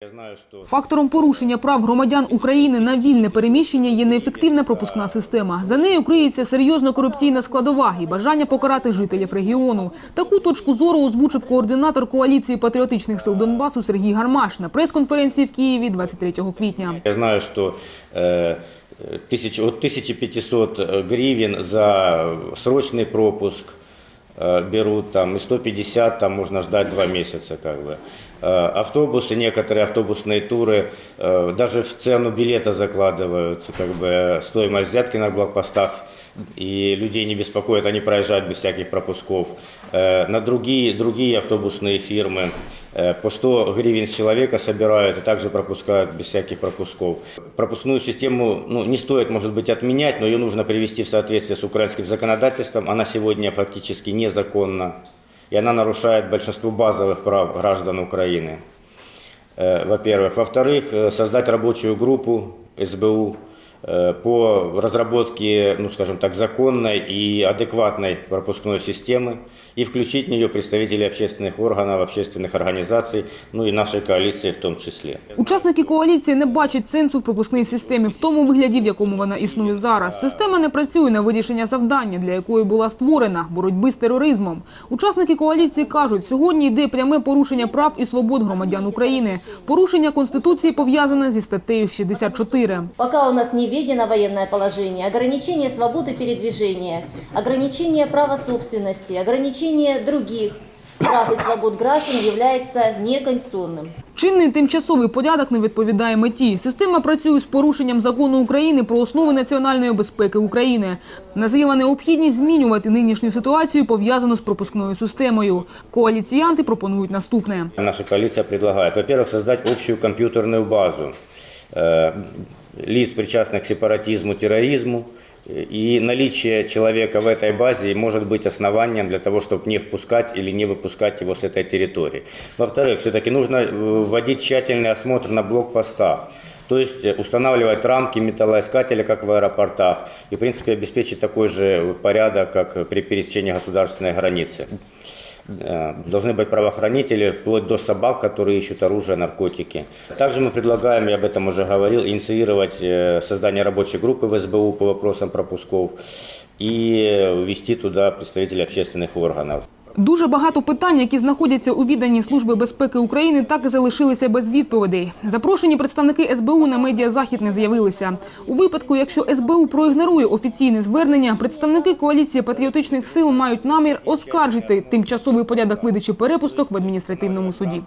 Я знаю, что Фактором порушення прав громадян України на вільне переміщення є неефективна пропускна система. За нею криється серйозно корупційна складова і бажання покарати жителів регіону. Таку точку зору озвучив координатор коаліції патріотичних сил Донбасу Сергій Гармаш на прес-конференції в Києві 23 квітня. я знаю, что э, тысяч, от 1500 гривен за срочный пропуск э, берут там и 150 там можно ждать два месяца как бы. Э, Автобусы, некоторые автобусные туры э, даже в цену билета закладывают как бы стоимость взятки на блокпостах И людей не беспокоит, они проезжают без всяких пропусков. Э, На другие, другие автобусные фирмы э, по 100 гривен с человека собирают и также пропускают без всяких пропусков. Пропускную систему ну, не стоит, может быть, отменять, но ее нужно привести в соответствие с украинским законодательством. Она сегодня фактически незаконна, и она нарушает большинство базовых прав граждан Украины. Э, во-первых. Во-вторых, создать рабочую группу СБУ по разработке, ну скажем так, законной и адекватной пропускной системы и включить в нее представителей общественных органов, общественных организаций, ну и нашей коалиции в том числе. Учасники коаліції не бачать сенсу в пропускній системі в тому вигляді, в якому вона існує зараз. Система не працює на вирішення завдання, для якої була створена боротьби з тероризмом. Учасники коаліції кажуть, сьогодні йде пряме порушення прав і свобод громадян України. Порушення конституції пов'язане зі статтею 64. Пока у нас не введено военное положение, ограничение свободы передвижения, ограничение права собственности, ограничение других прав и свобод граждан является неконституционным. Чинний тимчасовий порядок не відповідає меті. Система працює з порушенням закону України про основи національної безпеки України. Назріла необхідність змінювати нинішню ситуацію пов'язану з пропускною системою. Коаліціянти пропонують наступне. Наша коалиция предлагает, во-первых, создать общую компьютерную базу э, лиц, причастных к сепаратизму, терроризму, и наличие человека в этой базе может быть основанием для того, чтобы не впускать или не выпускать его с этой территории. Во-вторых, все-таки нужно э, вводить тщательный осмотр на блокпостах. То есть э, устанавливать рамки металлоискателя, как в аэропортах, и, в принципе, обеспечить такой же порядок, как при пересечении государственной границы. Э, Должны быть правоохранители, вплоть до собак, которые ищут оружие, наркотики. Также мы предлагаем, я об этом уже говорил, инициировать э, создание рабочей группы в СБУ по вопросам пропусков и ввести туда представителей общественных органов. Дуже багато питань, які знаходяться у відданні Служби безпеки України, так і залишилися без відповідей. Запрошені представники СБУ на медіазахід не з'явилися. У випадку, якщо СБУ проігнорує офіційне звернення, представники коаліції патріотичних сил мають намір оскаржити тимчасовий порядок видачі перепусток в адміністративному суді.